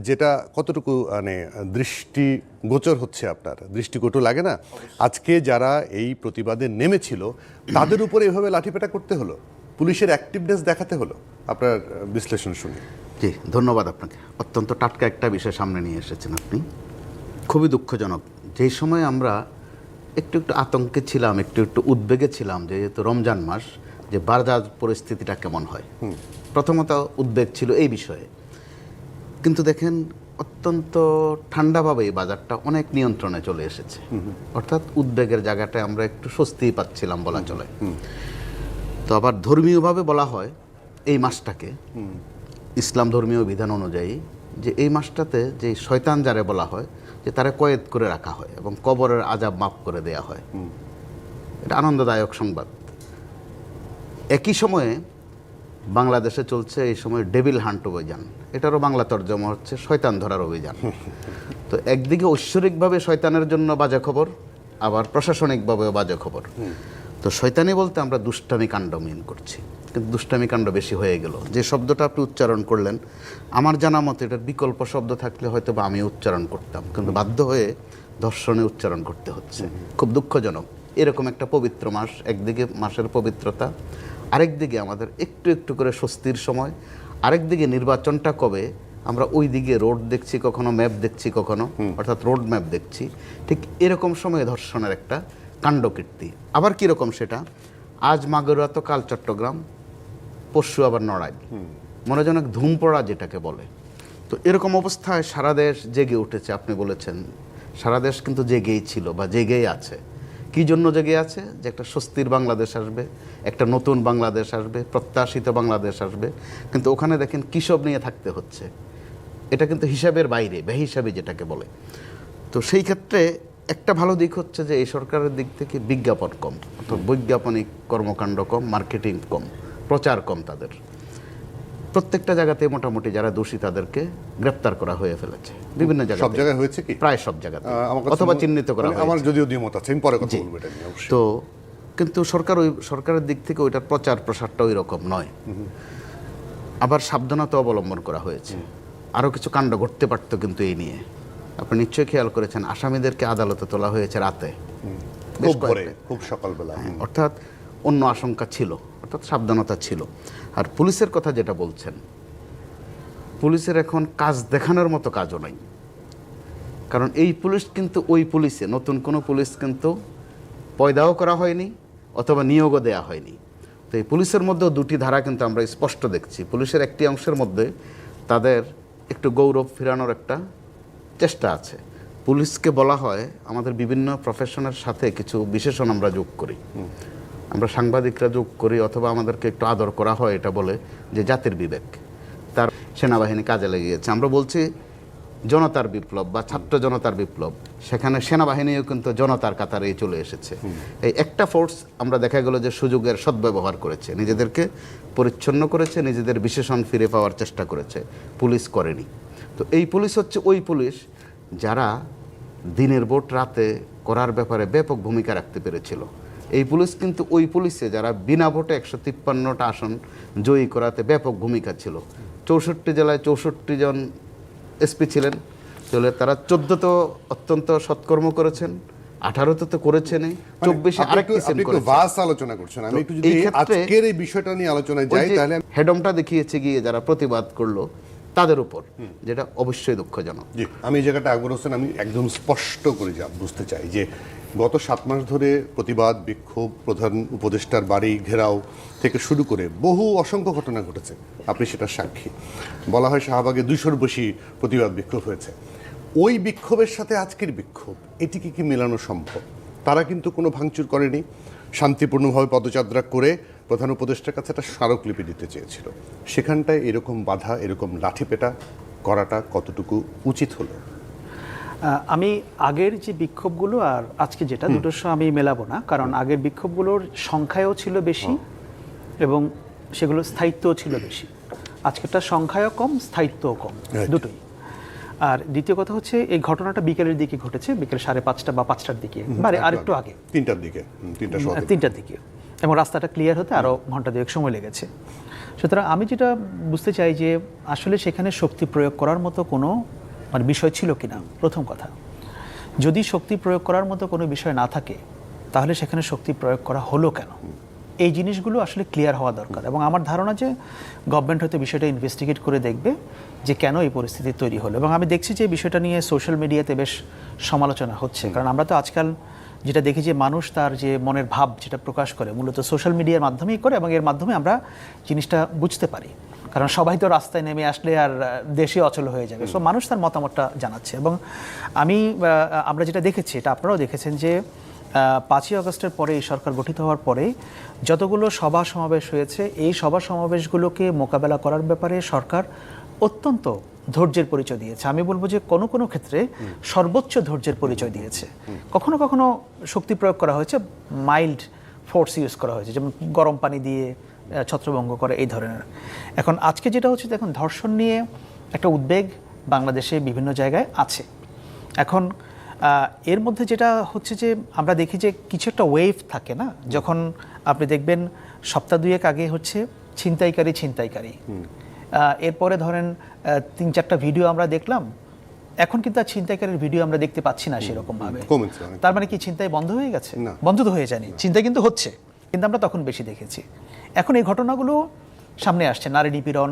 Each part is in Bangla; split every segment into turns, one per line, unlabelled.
যেটা কতটুকু মানে দৃষ্টি গোচর হচ্ছে আপনার দৃষ্টিকটু লাগে না? আজকে যারা এই প্রতিবাদে নেমেছিল তাদের উপরে এভাবে লাঠিপেটা করতে হলো? পুলিশের অ্যাক্টিভনেস দেখাতে হলো? আপনার বিশ্লেষণ শুনে।
জি ধন্যবাদ আপনাকে। অত্যন্ত টাটকা একটা বিষয় সামনে নিয়ে এসেছেন আপনি। খুবই দুঃখজনক। যেই সময় আমরা একটু একটু আতঙ্কে ছিলাম একটু একটু উদ্বেগে ছিলাম যেহেতু রমজান মাস যে বাজার পরিস্থিতিটা কেমন হয়? প্রথমত উদ্বেগ ছিল এই বিষয়ে। কিন্তু দেখেন অত্যন্ত ঠান্ডাভাবে এই বাজারটা অনেক নিয়ন্ত্রণে চলে এসেছে। অর্থাৎ উদ্বেগের জায়গাটায় আমরা একটু স্বস্তিই পাচ্ছিলাম বলা চলে। তো আবার ধর্মীয়ভাবে বলা হয় এই মাসটাকে। ইসলাম ধর্মীয় বিধান অনুযায়ী যে এই মাসটাতে যে শয়তান যারে বলা হয় যে তারা কয়েদ করে রাখা হয় এবং কবরের আজাব মাফ করে দেয়া হয়। এটা আনন্দদায়ক সংবাদ। একই সময়ে বাংলাদেশে চলছে এই সময় ডেভিল হান্ট অভিযান। এটারও বাংলা তর্জমা হচ্ছে শয়তান ধরার অভিযান। তো একদিকে ঐশ্বরিকভাবে শয়তানের জন্য বাজে খবর, আবার প্রশাসনিকভাবেও বাজে খবর। তো শয়তানি বলতে আমরা দুষ্টামি কাণ্ড মিন করছি। কিন্তু দুষ্টামি কাণ্ড বেশি হয়ে গেল। যে শব্দটা আপনি উচ্চারণ করলেন, আমার জানা মতে এটার বিকল্প শব্দ থাকলে হয়তো বা আমি উচ্চারণ করতাম। কিন্তু বাধ্য হয়ে ধর্ষণে উচ্চারণ করতে হচ্ছে। খুব দুঃখজনক। এরকম একটা পবিত্র মাস, একদিকে মাসের পবিত্রতা আরেকদিকে আমাদের একটু একটু করে স্বস্তির সময় আরেকদিকে নির্বাচনটা কবে আমরা ওই দিকে রোড দেখছি কখনো ম্যাপ দেখছি কখনো অর্থাৎ রোড ম্যাপ দেখছি ঠিক এরকম সময়ে ধর্ষণের একটা কাণ্ডকীর্তি আবার কীরকম সেটা? আজ মাগুরা তো কাল চট্টগ্রাম পরশু আবার নড়াইল। মনে যেন ধুম পড়া যেটাকে বলে। তো এরকম অবস্থায় সারা দেশ জেগে উঠেছে আপনি বলেছেন। সারা দেশ কিন্তু জেগেই ছিল বা জেগেই আছে। কি জন্য জেগে আছে? যে একটা স্বস্তির বাংলাদেশ আসবে, একটা নতুন বাংলাদেশ আসবে, প্রত্যাশিত বাংলাদেশ আসবে। কিন্তু ওখানে দেখেন কিসব নিয়ে থাকতে হচ্ছে? এটা কিন্তু হিসাবের বাইরে, বেহিসাবি যেটাকে বলে। তো সেই ক্ষেত্রে একটা ভালো দিক হচ্ছে যে এই সরকারের দিক থেকে বিজ্ঞাপন কম, অর্থাৎ বৈজ্ঞাপনিক কর্মকাণ্ড কম, মার্কেটিং কম, প্রচার কম তাদের। প্রত্যেকটা জায়গাতে মোটামুটি যারা দোষী তাদেরকে গ্রেপ্তার করা হয়ে ফেলেছে। বিভিন্ন
সব
জায়গায়
জায়গায় হয়েছে কি?
প্রায় সব জায়গাতে। অথবা চিহ্নিত করা
মানে আমার যদিও দ্বিমত আছে আমি পরে কথা বলব এটা নিয়ে
তো কিন্তু সরকার ওই সরকারের দিক থেকে ওইটার প্রচার প্রসারটা ওই রকম নয়। আবার সাবধানতা অবলম্বন করা হয়েছে। আরও কিছু কাণ্ড ঘটতে পারতো কিন্তু এই নিয়ে। আপনি নিশ্চয়ই খেয়াল করেছেন আসামিদেরকে আদালতে তোলা হয়েছে রাতে।
খুব সকালবেলা। হুম।
অর্থাৎ অন্য আশঙ্কা ছিল। অর্থাৎ সাবধানতা ছিল। আর পুলিশের কথা যেটা বলছেন, পুলিশের এখন কাজ দেখানোর মতো কাজও নাই। কারণ এই পুলিশ কিন্তু ওই পুলিশে, নতুন কোনো পুলিশ কিন্তু পয়দাও করা হয়নি অথবা নিয়োগও দেওয়া হয়নি। তো এই পুলিশের মধ্যেও দুটি ধারা কিন্তু আমরা স্পষ্ট দেখছি। পুলিশের একটি অংশের মধ্যে তাদের একটু গৌরব ফেরানোর একটা চেষ্টা আছে। পুলিশকে বলা হয়, আমাদের বিভিন্ন প্রফেশনের সাথে কিছু বিশেষণ আমরা যোগ করি। আমরা সাংবাদিকরা যোগ করি অথবা আমাদেরকে একটু আদর করা হয় এটা বলে যে জাতির বিবেক। তার সেনাবাহিনী কাজে লেগেছে। আমরা বলছি জনতার বিপ্লব বা ছাত্র জনতার বিপ্লব। সেখানে সেনাবাহিনীও কিন্তু জনতার কাতারেই চলে এসেছে। এই একটা ফোর্স আমরা দেখা গেল যে সুযোগের সদ্ব্যবহার করেছে। নিজেদেরকে পরিচ্ছন্ন করেছে নিজেদের বিশেষণ ফিরে পাওয়ার চেষ্টা করেছে। পুলিশ করেনি। তো এই পুলিশ হচ্ছে ওই পুলিশ যারা দিনের ভোট রাতে করার ব্যাপারে ব্যাপক ভূমিকা রাখতে পেরেছিল। এই পুলিশ কিন্তু ওই পুলিশে যারা বিনা ভোটে একশো তিপ্পান্নটা আসন জয়ী করাতে ব্যাপক ভূমিকা ছিল। চৌষট্টি জেলায় চৌষট্টি জন এসপি ছিলেন তাহলে তারা চোদ্দ তো অত্যন্ত সৎকর্ম করেছেন আঠারোতে তো করেছেনই
মানে
চব্বিশে আরেকটি
ভাস আলোচনা করছেন। আমি একটু যদি আজকের এই বিষয়টা নিয়ে আলোচনায় যাই তাহলে
হেডমটা দেখিয়েছে গিয়ে যারা প্রতিবাদ করল তাদের উপর যেটা অবশ্যই দুঃখজনক।
আমি এই জায়গাটা আকবর হোসেন আমি একদম স্পষ্ট করে যা বুঝতে চাই যে গত সাত মাস ধরে প্রতিবাদ, বিক্ষোভ, প্রধান উপদেষ্টার বাড়ি ঘেরাও থেকে শুরু করে বহু অসংখ্য ঘটনা ঘটেছে। আপনি সেটা সাক্ষী। বলা হয় শাহবাগে দুইশোর বেশি প্রতিবাদ, বিক্ষোভ হয়েছে। ওই বিক্ষোভের সাথে আজকের বিক্ষোভ এটিকে কি মেলানো সম্ভব? তারা কিন্তু কোনো ভাঙচুর করেনি। শান্তিপূর্ণভাবে পদযাত্রা করে প্রধান উপদেষ্টার কাছে একটা স্মারকলিপি দিতে চেয়েছিল। সেখানটায় এরকম বাধা, এরকম লাঠিপেটা করাটা কতটুকু উচিত হলো?
আমি আগের যে বিক্ষোভগুলো আর আজকে যেটা দুটোর সঙ্গে আমি মেলাবো না কারণ আগের বিক্ষোভগুলোর সংখ্যায়ও ছিল বেশি এবং সেগুলোর স্থায়িত্বও ছিল বেশি। আজকেরটা সংখ্যায়ও কম স্থায়িত্বও কম দুটোই। আর দ্বিতীয় কথা হচ্ছে এই ঘটনাটা বিকেলের দিকে ঘটেছে বিকেল সাড়ে পাঁচটা বা পাঁচটার দিকে মানে আর একটু আগে।
তিনটার দিকে তিনটা
তিনটার দিকে। এবং রাস্তাটা ক্লিয়ার হতে আরও ঘণ্টা দুয়েক সময় লেগেছে। সুতরাং আমি যেটা বুঝতে চাই যে আসলে সেখানে শক্তি প্রয়োগ করার মতো কোনো মানে বিষয় ছিল কিনা? প্রথম কথা। যদি শক্তি প্রয়োগ করার মতো কোনো বিষয় না থাকে তাহলে সেখানে শক্তি প্রয়োগ করা হলো কেন? এই জিনিসগুলো আসলে ক্লিয়ার হওয়া দরকার। এবং আমার ধারণা যে গভর্নমেন্ট হয়তো বিষয়টা ইনভেস্টিগেট করে দেখবে যে কেন এই পরিস্থিতি তৈরি হলো। এবং আমি দেখছি যে বিষয়টা নিয়ে সোশ্যাল মিডিয়াতে বেশ সমালোচনা হচ্ছে। কারণ আমরা তো আজকাল যেটা দেখি যে মানুষ তার যে মনের ভাব যেটা প্রকাশ করে মূলত সোশ্যাল মিডিয়ার মাধ্যমেই করে এবং এর মাধ্যমে আমরা জিনিসটা বুঝতে পারি। কারণ সবাই তো রাস্তায় নেমে আসলে আর দেশে অচল হয়ে যাবে। সো মানুষ তার মতামতটা জানাচ্ছে এবং আমি আমরা যেটা দেখেছি এটা আপনারাও দেখেছেন যে পাঁচই আগস্টের পরে এই সরকার গঠিত হওয়ার পরে যতগুলো সভা সমাবেশ হয়েছে এই সভা সমাবেশগুলোকে মোকাবেলা করার ব্যাপারে সরকার অত্যন্ত ধৈর্যের পরিচয় দিয়েছে। আমি বলব যে কোনো কোনো ক্ষেত্রে সর্বোচ্চ ধৈর্যের পরিচয় দিয়েছে। কখনো কখনো শক্তি প্রয়োগ করা হয়েছে মাইল্ড ফোর্স ইউজ করা হয়েছে যেমন গরম পানি দিয়ে ছত্রভঙ্গ করে এই ধরনের। এখন আজকে যেটা হচ্ছে দেখুন ধর্ষণ নিয়ে একটা উদ্বেগ বাংলাদেশে বিভিন্ন জায়গায় আছে। এখন এর মধ্যে যেটা হচ্ছে যে আমরা দেখি যে কিছু একটা ওয়েভ থাকে না? যখন আপনি দেখবেন সপ্তাহ দুয়েক আগে হচ্ছে ছিনতাইকারী ছিনতাইকারী। এরপরে ধরেন তিন চারটা ভিডিও আমরা দেখলাম। এখন কিন্তু আর ছিনতাইকারীর ভিডিও আমরা দেখতে পাচ্ছি না সেরকম ভাবে তার মানে কি চিন্তায় বন্ধ হয়ে গেছে? বন্ধ তো হয়ে যায়নি। চিন্তা কিন্তু হচ্ছে কিন্তু আমরা তখন বেশি দেখেছি। এখন এই ঘটনাগুলো সামনে আসছে নারী নিপীড়ন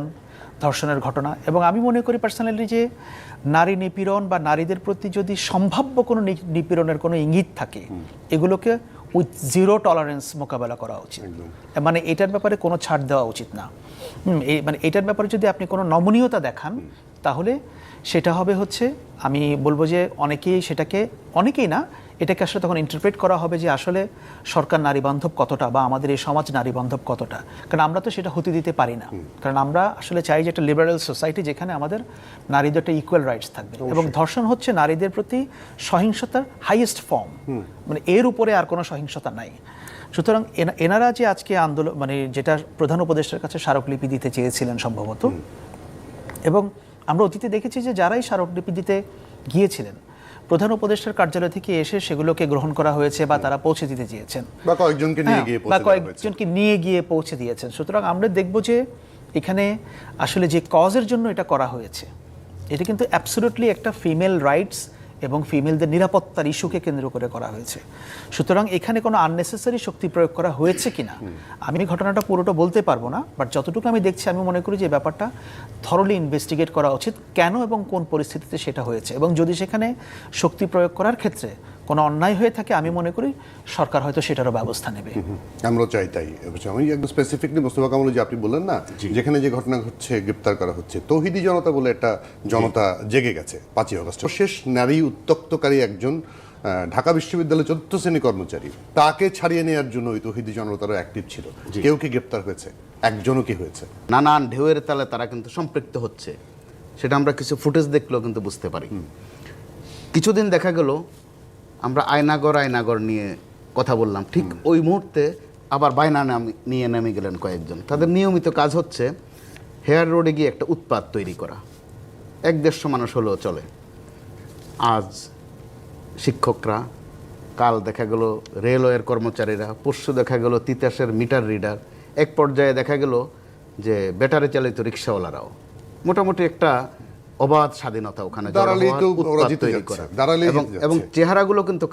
ধর্ষণের ঘটনা। এবং আমি মনে করি পার্সোনালি যে নারী নিপীড়ন বা নারীদের প্রতি যদি সম্ভাব্য কোনো নিপীড়নের কোনো ইঙ্গিত থাকে এগুলোকে উইথ জিরো টলারেন্স মোকাবেলা করা উচিত। মানে এটার ব্যাপারে কোনো ছাড় দেওয়া উচিত না। এই মানে এটার ব্যাপারে যদি আপনি কোনো নমনীয়তা দেখান তাহলে সেটা হবে হচ্ছে আমি বলব যে অনেকেই সেটাকে অনেকেই না এটাকে আসলে তখন ইন্টারপ্রেট করা হবে যে আসলে সরকার নারী বান্ধব কতটা বা আমাদের এই সমাজ নারী বান্ধব কতটা। কারণ আমরা তো সেটা হতে দিতে পারি না। কারণ আমরা আসলে চাই যে একটা লিবারেল সোসাইটি যেখানে আমাদের নারীদের একটা ইকুয়াল রাইটস থাকবে। এবং ধর্ষণ হচ্ছে নারীদের প্রতি সহিংসতার হাইয়েস্ট ফর্ম মানে এর উপরে আর কোনো সহিংসতা নাই। সুতরাং এনা- এনারা যে আজকে আন্দোলন মানে যেটা প্রধান উপদেষ্টার কাছে স্মারকলিপি দিতে চেয়েছিলেন সম্ভবত। এবং আমরা অতীতে দেখেছি যে যারাই স্মারকলিপি দিতে গিয়েছিলেন প্রধান উপদেষ্টার কার্যালয় থেকে এসে সেগুলোকে গ্রহণ করা হয়েছে বা তারা পৌঁছে দিতে চেয়েছেন।
বা কয়েকজনকে নিয়ে
হ্যাঁ,
গিয়ে
বা কয়েকজনকে নিয়ে গিয়ে পৌঁছে দিয়েছেন। সুতরাং আমরা দেখব যে এখানে আসলে যে কজের জন্য এটা করা হয়েছে এটা কিন্তু অ্যাবসোলুটলি একটা ফিমেল রাইটস এবং ফিমেলদের নিরাপত্তার ইস্যুকে কেন্দ্র করে করা হয়েছে। সুতরাং এখানে কোনো আননেসেসারি শক্তি প্রয়োগ করা হয়েছে কি না আমি ঘটনাটা পুরোটা বলতে পারব না বাট যতটুকু আমি দেখছি, আমি মনে করি যে ব্যাপারটা থরলি ইনভেস্টিগেট করা উচিত। কেন এবং কোন পরিস্থিতিতে সেটা হয়েছে? এবং যদি সেখানে শক্তি প্রয়োগ করার ক্ষেত্রে কোনো অন্যায় হয়ে থাকে আমি মনে করি সরকার হয়তো সেটারও ব্যবস্থা নেবে।
আমরাও চাই তাই। অবশ্য আমি একদম স্পেসিফিকলি মোস্তফা কামাল যে আপনি বললেন না যেখানে যে ঘটনা ঘটছে গ্রেপ্তার করা হচ্ছে তৌহিদি জনতা বলে একটা জনতা জেগে গেছে পাঁচই অগস্ট শেষ নারী উত্তক্তকারী একজন ঢাকা বিশ্ববিদ্যালয়ের চতুর্থ শ্রেণি কর্মচারী তাকে ছাড়িয়ে নেওয়ার জন্য ওই তৌহিদি জনতারও অ্যাক্টিভ ছিল। কেউ কি গ্রেপ্তার হয়েছে? একজনও কি হয়েছে?
নানান ঢেউয়ের তালে তারা কিন্তু সম্পৃক্ত হচ্ছে। সেটা আমরা কিছু ফুটেজ দেখলেও কিন্তু বুঝতে পারি। কিছুদিন দেখা গেল আমরা আয়নাগর আয়নাগর নিয়ে কথা বললাম। ঠিক ওই মুহূর্তে আবার বায়না নাম- নিয়ে নেমে গেলেন কয়েকজন। তাদের নিয়মিত কাজ হচ্ছে হেয়ার রোডে গিয়ে একটা উৎপাত তৈরি করা। এক দেড়শো মানুষ হলেও চলে। আজ শিক্ষকরা কাল দেখা গেল রেলওয়ের কর্মচারীরা পরশু দেখা গেল তিতাসের মিটার রিডার এক পর্যায়ে দেখা গেল যে ব্যাটারি চালিত রিক্সাওয়ালারাও। মোটামুটি একটা অবাধ স্বাধীনতা ওখানে
দাঁড়ালেই তো ওরা
উৎপাত
জিতে
তৈরি করা। এবং এবং চেহারাগুলো কিন্তু